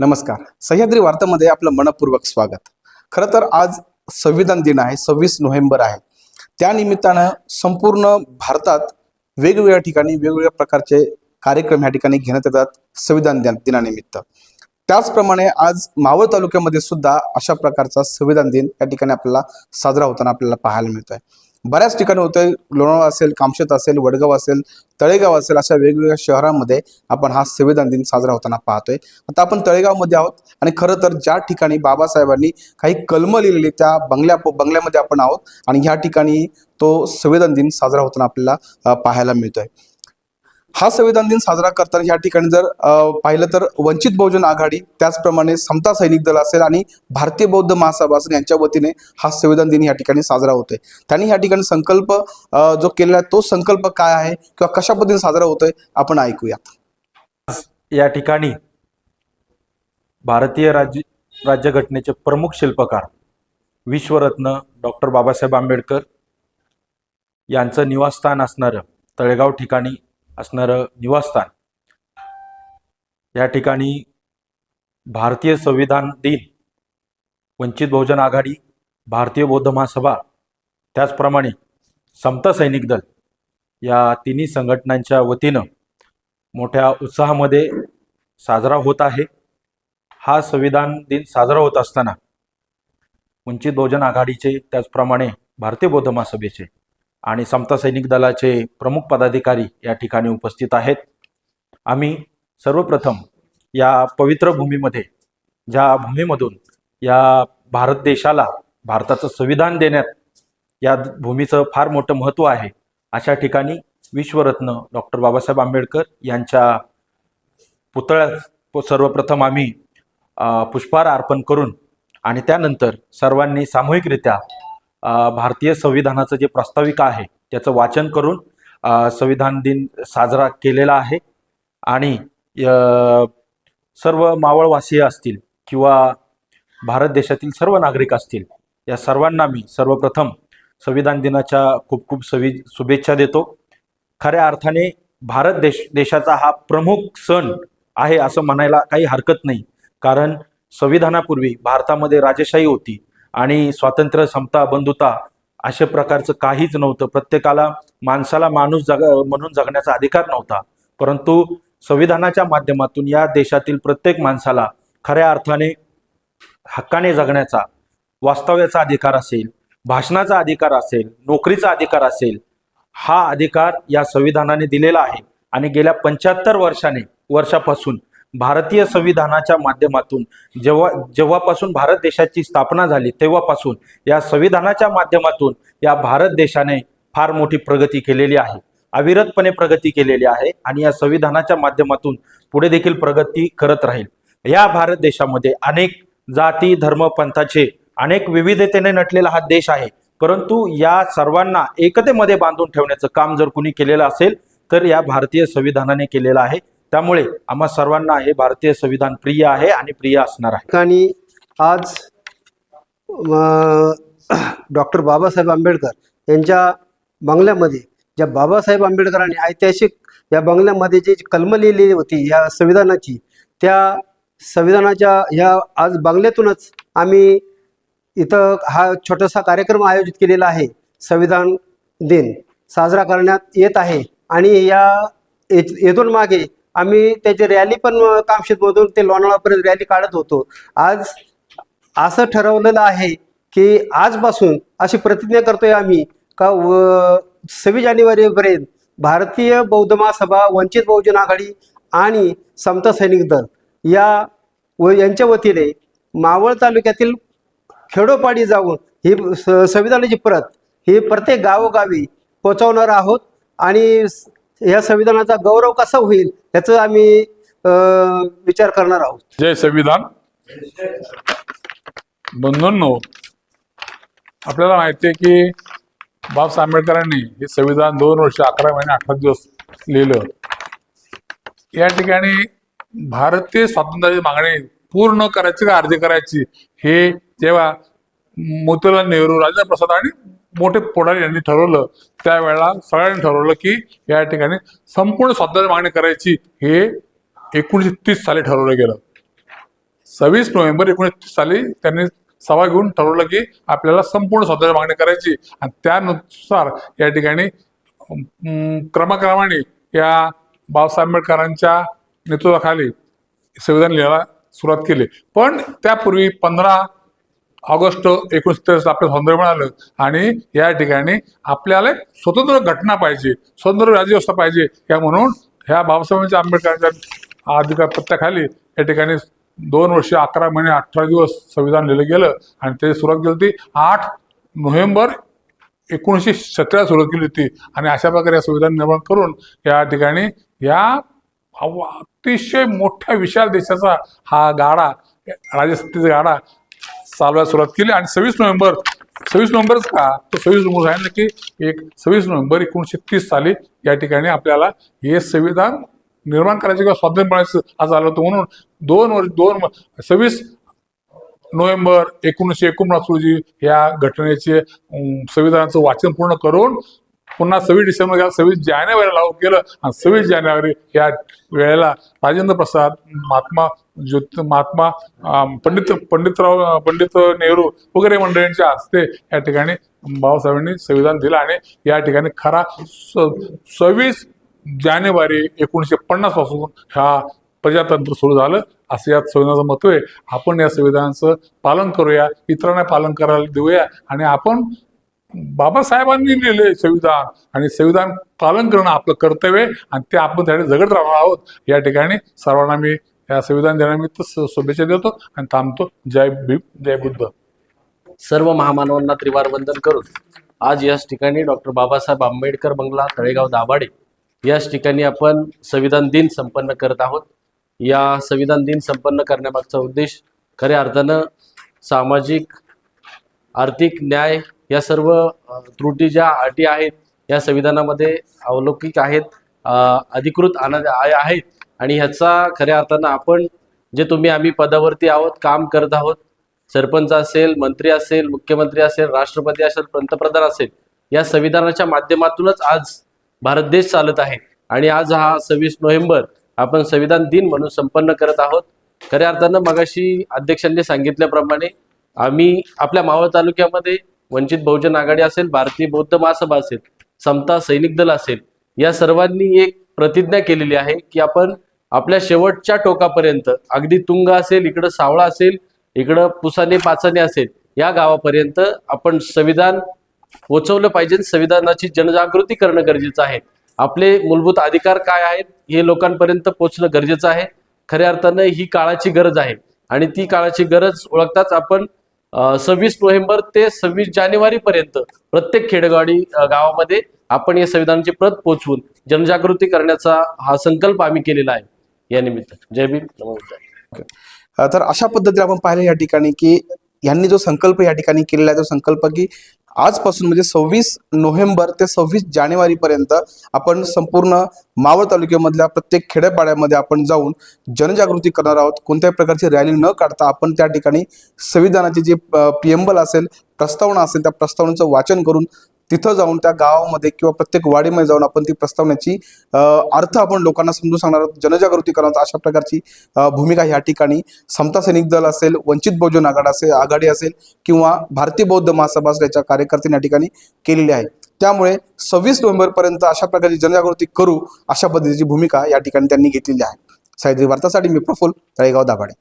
नमस्कार. सह्याद्री वार्तामध्ये आपलं मनपूर्वक स्वागत. खरं तर आज संविधान दिन आहे सव्वीस नोव्हेंबर आहे. त्यानिमित्तानं संपूर्ण भारतात वेगवेगळ्या ठिकाणी वेगवेगळ्या प्रकारचे कार्यक्रम ह्या ठिकाणी घेण्यात येतात संविधान दिन दिनानिमित्त. त्याचप्रमाणे आज मावळ तालुक्यामध्ये सुद्धा अशा प्रकारचा संविधान दिन या ठिकाणी आपल्याला साजरा होताना आपल्याला पाहायला मिळतोय. बऱ्याच ठिकाणी होतं लोणावळा असेल कामशेत असेल वडगाव असेल तळेगाव असेल अशा वेगवेगळ्या शहरांमध्ये आपण हा संविधान दिन साजरा होताना पाहतोय. आता आपण तळेगावमध्ये आहोत आणि खरं तर ज्या ठिकाणी बाबासाहेबांनी काही कलमं लिहिलेली त्या बंगल्या बंगल्यामध्ये आपण आहोत आणि ह्या ठिकाणी तो संविधान दिन साजरा होताना आपल्याला पाहायला मिळतोय. हा संविधान दिन साजरा करताना या ठिकाणी जर पाहिलं तर वंचित बहुजन आघाडी त्याचप्रमाणे समता सैनिक दल असेल आणि भारतीय बौद्ध महासभा असेल यांच्या वतीने हा संविधान दिन या ठिकाणी साजरा होतोय. त्यांनी या ठिकाणी संकल्प जो केलेला आहे तो संकल्प काय आहे किंवा कशा पद्धतीने साजरा होतोय आपण ऐकूया या ठिकाणी भारतीय राज्य राज्यघटनेचे प्रमुख शिल्पकार विश्वरत्न डॉक्टर बाबासाहेब आंबेडकर यांचं निवासस्थान असणारं तळेगाव ठिकाणी असणारं निवासस्थान. या ठिकाणी भारतीय संविधान दिन वंचित बहुजन आघाडी भारतीय बौद्ध महासभा त्याचप्रमाणे समता सैनिक दल या तिन्ही संघटनांच्या वतीनं मोठ्या उत्साहामध्ये साजरा होत आहे. हा संविधान दिन साजरा होत असताना वंचित बहुजन आघाडीचे त्याचप्रमाणे भारतीय बौद्ध महासभेचे आणि समता सैनिक दलाचे प्रमुख पदाधिकारी या ठिकाणी उपस्थित आहेत. आम्ही सर्वप्रथम या पवित्र भूमीमध्ये ज्या भूमीमधून या भारत देशाला भारताचं संविधान देण्यात या भूमीचं फार मोठं महत्त्व आहे अशा ठिकाणी विश्वरत्न डॉक्टर बाबासाहेब आंबेडकर यांच्या पुतळ्यास सर्वप्रथम आम्ही पुष्पहार अर्पण करून आणि त्यानंतर सर्वांनी सामूहिकरित्या भारतीय संविधानाचं जे प्रास्ताविका आहे त्याचं वाचन करून संविधान दिन साजरा केलेला आहे. आणि सर्व मावळवासीय असतील किंवा भारत देशातील सर्व नागरिक असतील या सर्वांना मी सर्वप्रथम संविधान दिनाच्या खूप खूप सवि शुभेच्छा देतो. खऱ्या अर्थाने भारत देश देशाचा हा प्रमुख सण आहे असं म्हणायला काही हरकत नाही. कारण संविधानापूर्वी भारतामध्ये राजेशाही होती. आणि स्वातंत्र्य समता बंधुता अशा प्रकारचं काहीच नव्हतं. प्रत्येकाला माणसाला माणूस जग म्हणून जगण्याचा अधिकार नव्हता. परंतु संविधानाच्या माध्यमातून या देशातील प्रत्येक माणसाला खऱ्या अर्थाने हक्काने जगण्याचा वास्तव्याचा अधिकार असेल भाषणाचा अधिकार असेल नोकरीचा अधिकार असेल हा अधिकार या संविधानाने दिलेला आहे. आणि गेल्या पंच्याहत्तर वर्षाने वर्षापासून भारतीय संविधानाच्या माध्यमातून जेव्हा जेव्हापासून भारत देशाची स्थापना झाली तेव्हापासून या संविधानाच्या माध्यमातून या भारत देशाने फार मोठी प्रगती केलेली आहे. अविरतपणे प्रगती केलेली आहे आणि या संविधानाच्या माध्यमातून पुढे देखील प्रगती करत राहील. या भारत देशामध्ये अनेक जाती धर्म पंथाचे अनेक विविधतेने नटलेला हा देश आहे. परंतु या सर्वांना एकतेमध्ये बांधून ठेवण्याचं काम जर कुणी केलेलं असेल तर या भारतीय संविधानाने केलेलं आहे. त्यामुळे आम्हा सर्वांना हे भारतीय संविधान प्रिय आहे आणि प्रिय असणार आहे. आणि आज डॉक्टर बाबासाहेब आंबेडकर यांच्या बंगल्यामध्ये ज्या बाबासाहेब आंबेडकरांनी ऐतिहासिक या बंगल्यामध्ये जी कलम लिहिलेली होती या संविधानाची त्या संविधानाच्या ह्या आज बंगल्यातूनच आम्ही इथं हा छोटासा कार्यक्रम आयोजित केलेला आहे. संविधान दिन साजरा करण्यात येत आहे आणि या येथून मागे आम्ही त्याची रॅली पण कामशेतमधून ते लोणावळापर्यंत रॅली काढत होतो. आज असं ठरवलेलं आहे की आजपासून अशी प्रतिज्ञा करतोय आम्ही का व सव्वीस जानेवारीपर्यंत भारतीय बौद्ध महासभा वंचित बहुजन आघाडी आणि समता सैनिक दल या व यांच्या वतीने मावळ तालुक्यातील खेडोपाडी जाऊन ही स- संविधानाची प्रत ही प्रत्येक गावोगावी पोचवणार आहोत. आणि या संविधानाचा गौरव कसा होईल याचा आम्ही अं, विचार करणार आहोत. जय संविधान. बंधूंनो आपल्याला माहिती आहे की बाबासाहेब आंबेडकरांनी हे संविधान दोन वर्ष अकरा महिने अठरा दिवस लिहिलं. या ठिकाणी भारतीय स्वातंत्र्याची मागणी पूर्ण करायची का अर्धी करायची हे जेव्हा मोतीलाल नेहरू राजेंद्र प्रसाद आणि मोठे पुढारी यांनी ठरवलं त्यावेळेला सगळ्यांनी ठरवलं की या ठिकाणी संपूर्ण स्वातंत्र्य मागणी करायची हे एकोणीसशे तीस साली ठरवलं गेलं. सव्वीस नोव्हेंबर एकोणीस साली त्यांनी सभा घेऊन ठरवलं की आपल्याला संपूर्ण स्वातंत्र्य मागणी करायची आणि त्यानुसार या ठिकाणी क्रमाक्रमाने या बाबासाहेब आंबेडकरांच्या नेतृत्वाखाली संविधान लिहायला सुरुवात केली. पण त्यापूर्वी पंधरा ऑगस्ट एकोणीस आपलं स्वातंत्र्य मिळालं आणि या ठिकाणी आपल्याला एक स्वतंत्र घटना पाहिजे स्वतंत्र राज्यव्यवस्था पाहिजे या म्हणून ह्या बाबासाहेबांच्या आंबेडकरांच्या अधिकार पत्त्याखाली या ठिकाणी दोन वर्ष अकरा महिने अठरा दिवस संविधान लिहिलं गेलं आणि ते सुरुवात केली होती. आठ नोव्हेंबर एकोणीसशे सतरा सुरुवात केली होती आणि अशा प्रकारे या संविधान निर्माण करून या ठिकाणी या अतिशय मोठ्या विशाल देशाचा हा गाडा राजसत्तेचा गाडा चालवायला सुरुवात केली आणि सव्वीस नोव्हेंबर सव्वीस नोव्हेंबरच का? तर सव्वीस नोव्हेंबर सांगितलं की एक सव्वीस नोव्हेंबर एकोणीसशे तीस साली या ठिकाणी आपल्याला हे संविधान निर्माण करायचं किंवा स्वातंत्र्य मिळायचं आज आलं होतं म्हणून दोन वर्ष दोन सव्वीस नोव्हेंबर एकोणीसशे एकोणपन्नास रोजी या घटनेचे संविधानाचं वाचन पूर्ण करून पुन्हा सव्वीस डिसेंबर सव्वीस जानेवारी लागू केलं आणि सव्वीस जानेवारी या वेळेला राजेंद्र प्रसाद महात्मा ज्योत महात्मा पंडित पंडितराव पंडित नेहरू वगैरे मंडळींच्या हस्ते या ठिकाणी बाबासाहेबांनी संविधान दिलं आणि या ठिकाणी खरा स- सव्वीस जानेवारी एकोणीसशे पन्नासपासून हा प्रजातंत्र सुरू झालं असं यात संविधानाचं महत्त्व आहे. आपण या संविधानाचं पालन करूया इतरांना पालन करायला देऊया आणि आपण बाबासाहेबांनी लिहिले संविधान आणि संविधान पालन करणं आपलं कर्तव्य आहे आणि ते आपण त्यासाठी जगत राहणार आहोत या ठिकाणी. सर्वांना मी या संविधान दिनानिमित्त शुभेच्छा देतो आणि थांबतो. जय भीम जय बुद्ध. सर्व महामानवांना त्रिवार वंदन करून आज याच ठिकाणी डॉक्टर बाबासाहेब आंबेडकर बंगला तळेगाव दाभाडे याच ठिकाणी आपण संविधान दिन संपन्न करत आहोत. या संविधान दिन संपन्न करण्यामागचा उद्देश खऱ्या अर्थानं सामाजिक आर्थिक न्याय या सर्व त्रुटी ज्या अटी आहेत या संविधानामध्ये अवलौकिक आहेत अधिकृत आनंद आहेत. आणि ह्याचा खऱ्या अर्थानं आपण जे तुम्ही आम्ही पदावरती आहोत काम करत आहोत सरपंच असेल मंत्री असेल मुख्यमंत्री असेल राष्ट्रपती असेल पंतप्रधान असेल या संविधानाच्या माध्यमातूनच आज भारत देश चालत आहे. आणि आज हा सव्वीस नोव्हेंबर आपण संविधान दिन म्हणून संपन्न करत आहोत. खऱ्या अर्थानं मगाशी अध्यक्षांनी सांगितल्याप्रमाणे आम्ही आपल्या मावळ तालुक्यामध्ये वंचित बहुजन आघाडी असेल भारतीय बौद्ध महासभा असेल समता सैनिक दल असेल या सर्वांनी एक प्रतिज्ञा केलेली आहे की आपण आपल्या शेवटच्या टोकापर्यंत अगदी तुंग असेल इकडं सावळा असेल इकडं पुसाने पाचाने असेल या गावापर्यंत आपण संविधान पोचवलं पाहिजे संविधानाची जनजागृती करणं गरजेचं आहे. आपले मूलभूत अधिकार काय आहेत हे लोकांपर्यंत पोचणं गरजेचं आहे. खऱ्या अर्थानं ही काळाची गरज आहे आणि ती काळाची गरज ओळखताच आपण सव्वीस नोव्हेंबर ते सव्वीस जानेवारी पर्यंत प्रत्येक खेडेगाडी गावामध्ये आपण या संविधानाची प्रत पोचवून जनजागृती करण्याचा हा संकल्प आम्ही केलेला आहे. या निमित्त. जय भीम. नमस्कार. तर अशा पद्धतीने आपण पाहिलं या ठिकाणी की यांनी जो संकल्प या ठिकाणी केलेला आहे तो संकल्प की आजपासून म्हणजे सव्वीस नोव्हेंबर ते सव्वीस जानेवारीपर्यंत आपण संपूर्ण मावळ तालुक्यामधल्या प्रत्येक खेड्यापाड्यामध्ये आपण जाऊन जनजागृती करणार आहोत. कोणत्याही प्रकारची रॅली न काढता आपण त्या ठिकाणी संविधानाचे जे पिएम्बल असेल प्रस्तावना असेल त्या प्रस्तावनेचं वाचन करून तिथं जाऊन त्या गावामध्ये किंवा प्रत्येक वाडीमध्ये जाऊन आपण ती प्रस्तावण्याची अर्थ आपण लोकांना समजून सांगणार आहोत. जनजागृती करणार अशा प्रकारची भूमिका ह्या ठिकाणी समता सैनिक दल असेल वंचित बहुजन आघाडी असेल आघाडी असेल किंवा भारतीय बौद्ध महासभा असेल याच्या कार्यकर्त्यांनी या ठिकाणी केलेली आहे. त्यामुळे सव्वीस नोव्हेंबर पर्यंत अशा प्रकारची जनजागृती करू अशा पद्धतीची भूमिका या ठिकाणी त्यांनी घेतलेली आहे. साहित्य वार्तासाठी मी प्रफुल तळेगाव दाभाडे.